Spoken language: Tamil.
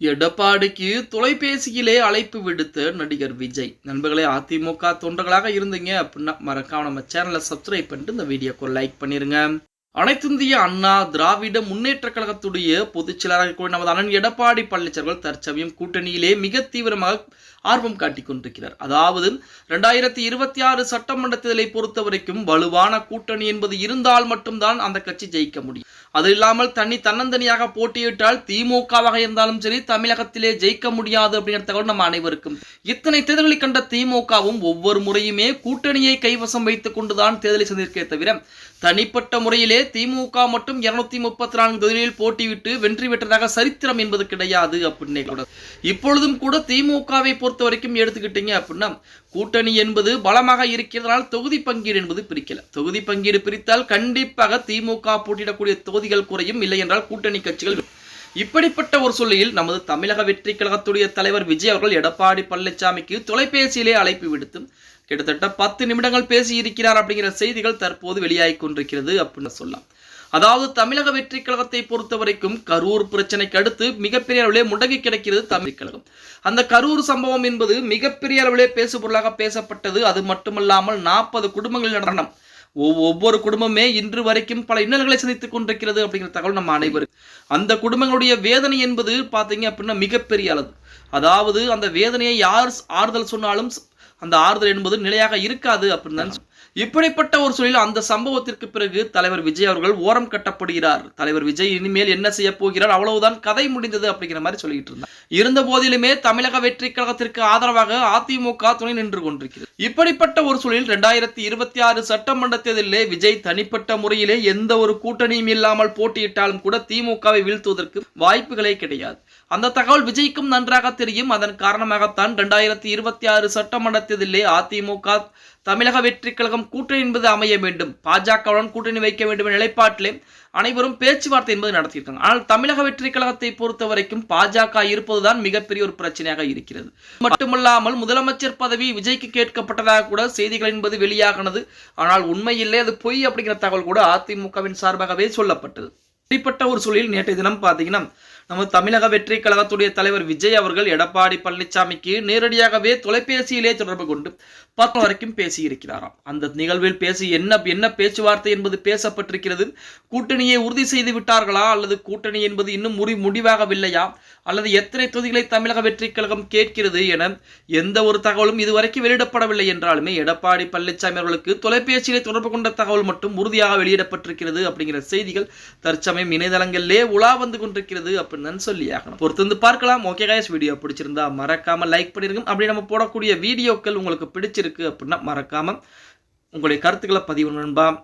எடப்பாடிக்கு தொலைபேசியிலே அழைப்பு விடுத்த நடிகர் விஜய். நண்பர்களே அதிமுக தொண்டர்களாக இருந்தீங்க அப்படின்னா மறக்காம நம்ம சேனலை சப்ஸ்கிரைப் பண்ணிட்டு இந்த வீடியோக்கு லைக் பண்ணிருங்க. அனைத்திந்திய அண்ணா திராவிட முன்னேற்ற கழகத்துடைய பொதுச் செயலாளர் கூட நமது அண்ணன் எடப்பாடி பழனிசாமிகள் தற்சமயம் கூட்டணியிலே மிக தீவிரமாக ஆர்வம் காட்டிக் கொண்டிருக்கிறார். அதாவது ரெண்டாயிரத்தி இருபத்தி ஆறு சட்டமன்ற தேர்தலை பொறுத்த வரைக்கும் வலுவான கூட்டணி என்பது இருந்தால் மட்டும்தான் அந்த கட்சி ஜெயிக்க முடியும். அது இல்லாமல் தனி தன்னந்தனியாக போட்டியிட்டால் திமுகவாக இருந்தாலும் சரி தமிழகத்திலே ஜெயிக்க முடியாது அப்படிங்கிற தகவல் நம்ம அனைவருக்கும். இத்தனை தேர்தல்களை கண்ட திமுகவும் ஒவ்வொரு முறையுமே கூட்டணியை கைவசம் வைத்துக் கொண்டுதான் தேர்தலை சந்திருக்கே தவிர தனிப்பட்ட முறையிலே திமுக மட்டும் இருநூத்தி முப்பத்தி நான்கு தொகுதிகளில் போட்டியிட்டு வெற்றி பெற்றதாக சரித்திரம் என்பது கிடையாது அப்படின்னே கூட. இப்பொழுதும் கூட திமுகவை பொறுத்த வரைக்கும் எடுத்துக்கிட்டீங்க அப்படின்னா கூட்டணி என்பது பலமாக இருக்கிறதுனால் தொகுதி பங்கீடு என்பது பிரிக்கல. தொகுதி பங்கீடு பிரித்தால் கண்டிப்பாக திமுக போட்டியிடக்கூடிய தொகுதிகள் குறையும். இல்லை என்றால் கூட்டணி கட்சிகள் இப்படிப்பட்ட ஒரு சூழலில் நமது தமிழக வெற்றி கழகத்துடைய தலைவர் விஜய் அவர்கள் எடப்பாடி பழனிசாமிக்கு தொலைபேசியிலே அழைப்பு விடுத்து கிட்டத்தட்ட பத்து நிமிடங்கள் பேசி இருக்கிறார் அப்படிங்கிற செய்திகள் தற்போது வெளியாகி கொண்டிருக்கிறது அப்படின்னு சொல்லலாம். அதாவது தமிழக வெற்றி கழகத்தை பொறுத்த வரைக்கும் கரூர் பிரச்சனைக்கு அடுத்து மிகப்பெரிய அளவிலே முடங்கி கிடக்கிறது தமிழ் கழகம். அந்த கரூர் சம்பவம் என்பது மிகப்பெரிய அளவிலே பேசுபொருளாக பேசப்பட்டது. அது மட்டுமல்லாமல் நாற்பது குடும்பங்களின் நடனம் ஒவ்வொரு குடும்பமே இன்று வரைக்கும் பல இன்னல்களை சந்தித்துக் கொண்டிருக்கிறது அப்படிங்கிற தகவல் நம்ம அனைவரும் அந்த குடும்பங்களுடைய வேதனை என்பது பார்த்தீங்க அப்படின்னா மிகப்பெரிய அளவு. அதாவது அந்த வேதனையை யார் ஆறுதல் சொன்னாலும் அந்த ஆறுதல் என்பது நிலையாக இருக்காது அப்படின்னு இப்படிப்பட்ட ஒரு சூழலில் அந்த சம்பவத்திற்கு பிறகு தலைவர் விஜய் அவர்கள் ஓரம் கட்டப்படுகிறார். தலைவர் விஜய் இனிமேல் என்ன செய்ய போகிறார்? அவ்வளவுதான் கதை முடிந்தது அப்படிங்கிற மாதிரி சொல்லிட்டு இருந்தார். இருந்த போதிலுமே தமிழக வெற்றி கழகத்திற்கு ஆதரவாக அதிமுக துணை நின்று கொண்டிருக்கிறது. இப்படிப்பட்ட ஒரு சூழலில் ரெண்டாயிரத்தி இருபத்தி ஆறு சட்டமன்ற தேர்தலிலே விஜய் தனிப்பட்ட முறையிலே எந்த ஒரு கூட்டணியும் இல்லாமல் போட்டியிட்டாலும் கூட திமுகவை வீழ்த்துவதற்கு வாய்ப்புகளே கிடையாது. அந்த தகவல் விஜய்க்கும் நன்றாக தெரியும். அதன் காரணமாகத்தான் ரெண்டாயிரத்தி இருபத்தி ஆறு சட்டமன்ற தேர்தலிலே அதிமுக தமிழக வெற்றி கழகம் கூட்டணி என்பது அமைய வேண்டும். பாஜகவுடன் கூட்டணி வைக்க வேண்டும் என்ற நிலைப்பாட்டிலே அனைவரும் பேச்சுவார்த்தை என்பது நடத்தியிருக்காங்க. ஆனால் தமிழக வெற்றி கழகத்தை பொறுத்த வரைக்கும் பாஜக இருப்பதுதான் மிகப்பெரிய ஒரு பிரச்சனையாக இருக்கிறது. மட்டுமல்லாமல் முதலமைச்சர் பதவி விஜய்க்கு கேட்கப்பட்டதாக கூட செய்திகள் என்பது வெளியாகினது. ஆனால் உண்மையில்லை அது பொய் அப்படிங்கிற தகவல் கூட அதிமுகவின் சார்பாகவே சொல்லப்பட்டது. இப்படிப்பட்ட ஒரு சூழலில் நேற்றைய தினம் பார்த்தீங்கன்னா நம்ம தமிழக வெற்றி கழகத்துடைய தலைவர் விஜய் அவர்கள் எடப்பாடி பழனிசாமிக்கு நேரடியாகவே தொலைபேசியிலே தொடர்பு கொண்டு பத்து வரைக்கும் பேசியிருக்கிறாராம். அந்த நிகழ்வில் பேசி என்ன என்ன பேச்சுவார்த்தை என்பது பேசப்பட்டிருக்கிறது? கூட்டணியை உறுதி செய்து விட்டார்களா? அல்லது கூட்டணி என்பது இன்னும் முடி முடிவாகவில்லையா? அல்லது எத்தனை தொகுதிகளை தமிழக வெற்றி கழகம் கேட்கிறது என எந்த ஒரு தகவலும் இதுவரைக்கும் வெளியிடப்படவில்லை என்றாலுமே எடப்பாடி பழனிசாமி அவர்களுக்கு தொலைபேசியிலே தொடர்பு கொண்ட தகவல் மட்டும் உறுதியாக வெளியிடப்பட்டிருக்கிறது அப்படிங்கிற செய்திகள் தற்சமயம் இணையதளங்களிலே உலா வந்து கொண்டிருக்கிறது அப்படின்னு தான் சொல்லி ஆகணும். பொறுத்து வந்து பார்க்கலாம். ஓகே கைஸ் வீடியோ பிடிச்சிருந்தா மறக்காம லைக் பண்ணிருங்க. அப்படி நம்ம போடக்கூடிய வீடியோக்கள் உங்களுக்கு பிடிச்சிருக்கு அப்படின்னா மறக்காம உங்களுடைய கருத்துக்களை பதிவு நண்பா.